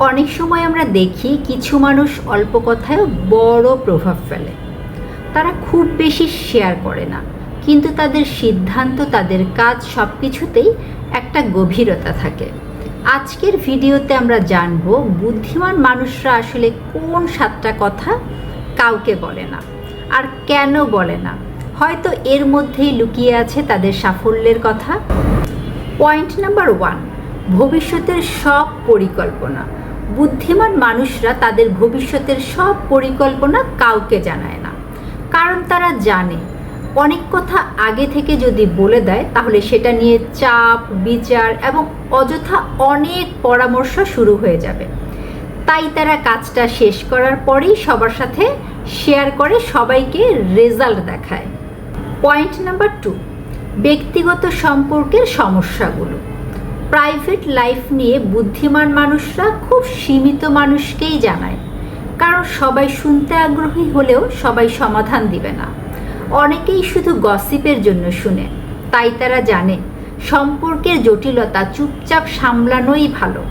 অনেক সময় আমরা দেখি কিছু মানুষ অল্প কথায়ও বড় প্রভাব ফেলে। তারা খুব বেশি শেয়ার করে না। কিন্তু তাদের সিদ্ধান্ত, তাদের কাজ সব কিছুতেই একটা গভীরতা থাকে। আজকের ভিডিওতে আমরা জানব বুদ্ধিমান মানুষরা আসলে কোন সাতটা কথা কাউকে বলে না আর কেন বলে না। হয়তো এর মধ্যেই লুকিয়ে আছে তাদের সাফল্যের কথা। পয়েন্ট নাম্বার ওয়ান, ভবিষ্যতের সব পরিকল্পনা। বুদ্ধিমান মানুষরা তাদের ভবিষ্যতের সব পরিকল্পনা কাউকে জানায় না। কারণ তারা জানে, অনেক কথা আগে থেকে যদি বলে দেয়, তাহলে সেটা নিয়ে চাপ, বিচার এবং অযথা অনেক পরামর্শ শুরু হয়ে যাবে। তাই তারা কাজটা শেষ করার পরেই সবার সাথে শেয়ার করে, সবাইকে রেজাল্ট দেখায়। পয়েন্ট নাম্বার টু, ব্যক্তিগত সম্পর্কের সমস্যাগুলো। প্রাইভেট লাইফ নিয়ে বুদ্ধিমান মানুষরা খুব সীমিত মানুষকেই জানায়। কারণ সবাই শুনতে আগ্রহী হলেও সবাই সমাধান দিবে না। অনেকেই শুধু গসিপের জন্য শুনে। তাই তারা জানে, সম্পর্কের জটিলতা চুপচাপ সামলানোই ভালো।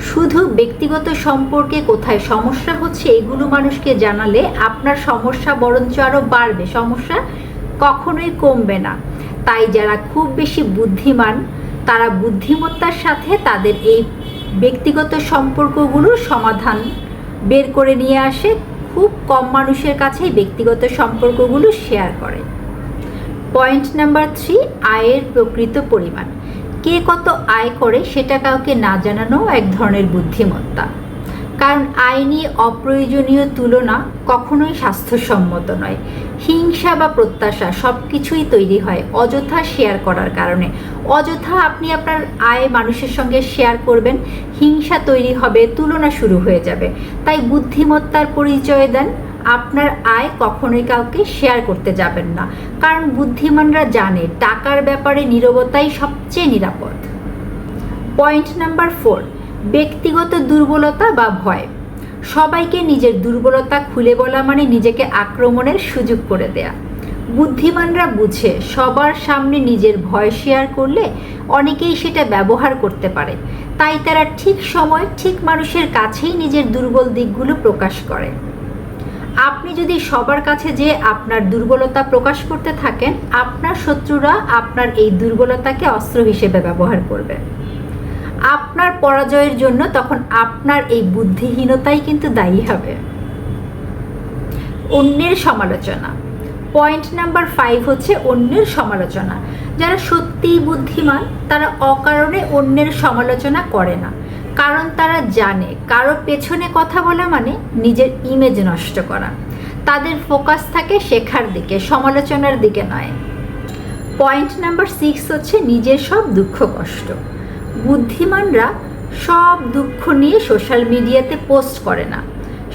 শুধু ব্যক্তিগত সম্পর্কে কোথায় সমস্যা হচ্ছে এগুলো মানুষকে জানালে আপনার সমস্যা বরঞ্চ আরও বাড়বে। সমস্যা কখনোই কমবে না। তাই যারা খুব বেশি বুদ্ধিমান তারা বুদ্ধিমত্তার সাথে তাদের এই ব্যক্তিগত সম্পর্কগুলোর সমাধান বের করে নিয়ে আসে। খুব কম মানুষের কাছেই ব্যক্তিগত সম্পর্কগুলো শেয়ার করে। পয়েন্ট নাম্বার থ্রি আয়ের প্রকৃত পরিমাণ। কে কত আয় করে সেটা কাউকে না জানানো এক ধরনের বুদ্ধিমত্তা। কারণ আইনি অপ্রয়োজনীয় তুলনা কখনোই স্বাস্থ্যসম্মত নয়। হিংসা বা প্রত্যাশা সব কিছুই তৈরি হয় অযথা শেয়ার করার কারণে। অযথা আপনি আপনার আয় মানুষের সঙ্গে শেয়ার করবেন, হিংসা তৈরি হবে, তুলনা শুরু হয়ে যাবে। তাই বুদ্ধিমত্তার পরিচয় দেন, আপনার আয় কখনোই কাউকে শেয়ার করতে যাবেন না। কারণ বুদ্ধিমানরা জানে টাকার ব্যাপারে নীরবতাই সবচেয়ে নিরাপদ। পয়েন্ট নাম্বার ফোর ব্যক্তিগত দুর্বলতা বা ভয়। সবাইকে নিজের দুর্বলতা খুলে বলা মানে নিজেকে আক্রমণের সুযোগ করে দেয়া। বুদ্ধিমানরা বুঝে, সবার সামনে নিজের ভয় শেয়ার করলে অনেকেই সেটা ব্যবহার করতে পারে। তাই তারা ঠিক সময় ঠিক মানুষের কাছেই নিজের দুর্বল দিকগুলো প্রকাশ করে। আপনি যদি সবার কাছে যে আপনার দুর্বলতা প্রকাশ করতে থাকেন, আপনার শত্রুরা আপনার এই দুর্বলতাকে অস্ত্র হিসেবে ব্যবহার করবে। আপনার পরাজয়ের জন্য তখন আপনার এই বুদ্ধিহীনতাই কিন্তু দায়ী হবে। অন্যের সমালোচনা। পয়েন্ট নাম্বার ফাইভ হচ্ছে অন্যের সমালোচনা। যারা সত্যিই বুদ্ধিমান, তারা অকারণে অন্যের সমালোচনা করে না। কারণ তারা জানে, কারও পেছনে কথা বলা মানে নিজের ইমেজ নষ্ট করা। তাদের ফোকাস থাকে শেখার দিকে, সমালোচনার দিকে নয়। পয়েন্ট নাম্বার সিক্স হচ্ছে নিজের সব দুঃখ, কষ্ট। বুদ্ধিমানরা সব দুঃখ নিয়ে সোশ্যাল মিডিয়াতে পোস্ট করে না।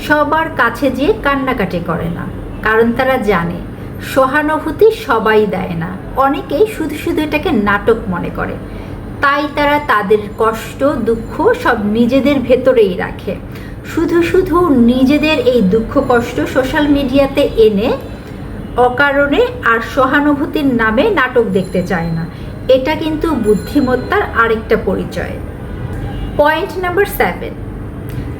সবার কাছে যেয়ে কান্নাকাটি করে না। কারণ তারা জানে, সহানুভূতি সবাই দেয় না। অনেকেই শুধু শুধু এটাকে নাটক মনে করে। তাই তারা তাদের কষ্ট, দুঃখ সব নিজেদের ভেতরেই রাখে। শুধু শুধু নিজেদের এই দুঃখ, কষ্ট সোশ্যাল মিডিয়াতে এনে অকারণে আর সহানুভূতির নামে নাটক দেখতে চায় না। এটা কিন্তু বুদ্ধিমত্তার আরেকটা পরিচয়। পয়েন্ট নাম্বার সেভেন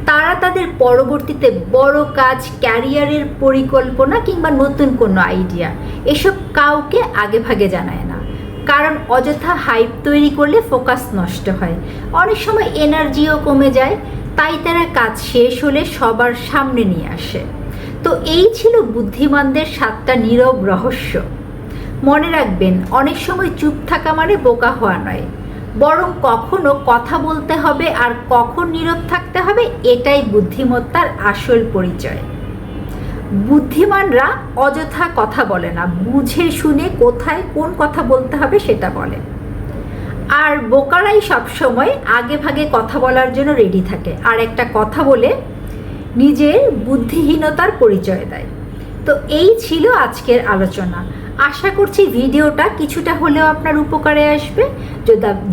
তারা তাদের পরবর্তীতে বড় কাজ ক্যারিয়ারের পরিকল্পনা কিংবা নতুন কোনো আইডিয়া এসব কাউকে আগে ভাগে জানায় না। কারণ অযথা হাইপ তৈরি করলে ফোকাস নষ্ট হয়। অনেক সময় এনার্জিও কমে যায়, তাই তারা কাজ শেষ হলে সবার সামনে নিয়ে আসে। তো এই ছিল বুদ্ধিমানদের সাতটা নীরব রহস্য। মনে রাখবেন, অনেক সময় চুপ থাকা মানে বোকা হওয়া নয়। বরং কখনো কথা বলতে হবে আর কখন নীরব থাকতে হবে, এটাই বুদ্ধিমত্তার আসল পরিচয়। বুদ্ধিমানরা অযথা কথা বলে না, বুঝে শুনে কোথায় কোন কথা বলতে হবে সেটা বলে। আর বোকারাই সবসময় আগে ভাগে কথা বলার জন্য রেডি থাকে। আর একটা কথা বলে নিজের বুদ্ধিহীনতার পরিচয় দেয়। তো এই ছিল আজকের আলোচনা। আশা করছি ভিডিওটা কিছুটা হলেও আপনার উপকারে আসবে।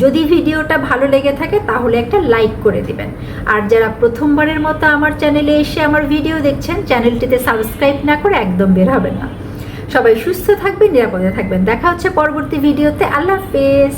যদি ভিডিওটা ভালো লেগে থাকে তাহলে একটা লাইক করে দিবেন। আর যারা প্রথমবারের মতো আমার চ্যানেলে এসে আমার ভিডিও দেখছেন, চ্যানেলটিতে সাবস্ক্রাইব না করে একদম বের হবেন না। সবাই সুস্থ থাকবেন, নিরাপদে থাকবেন। দেখা হচ্ছে পরবর্তী ভিডিওতে। আল্লাহ হাফেজ।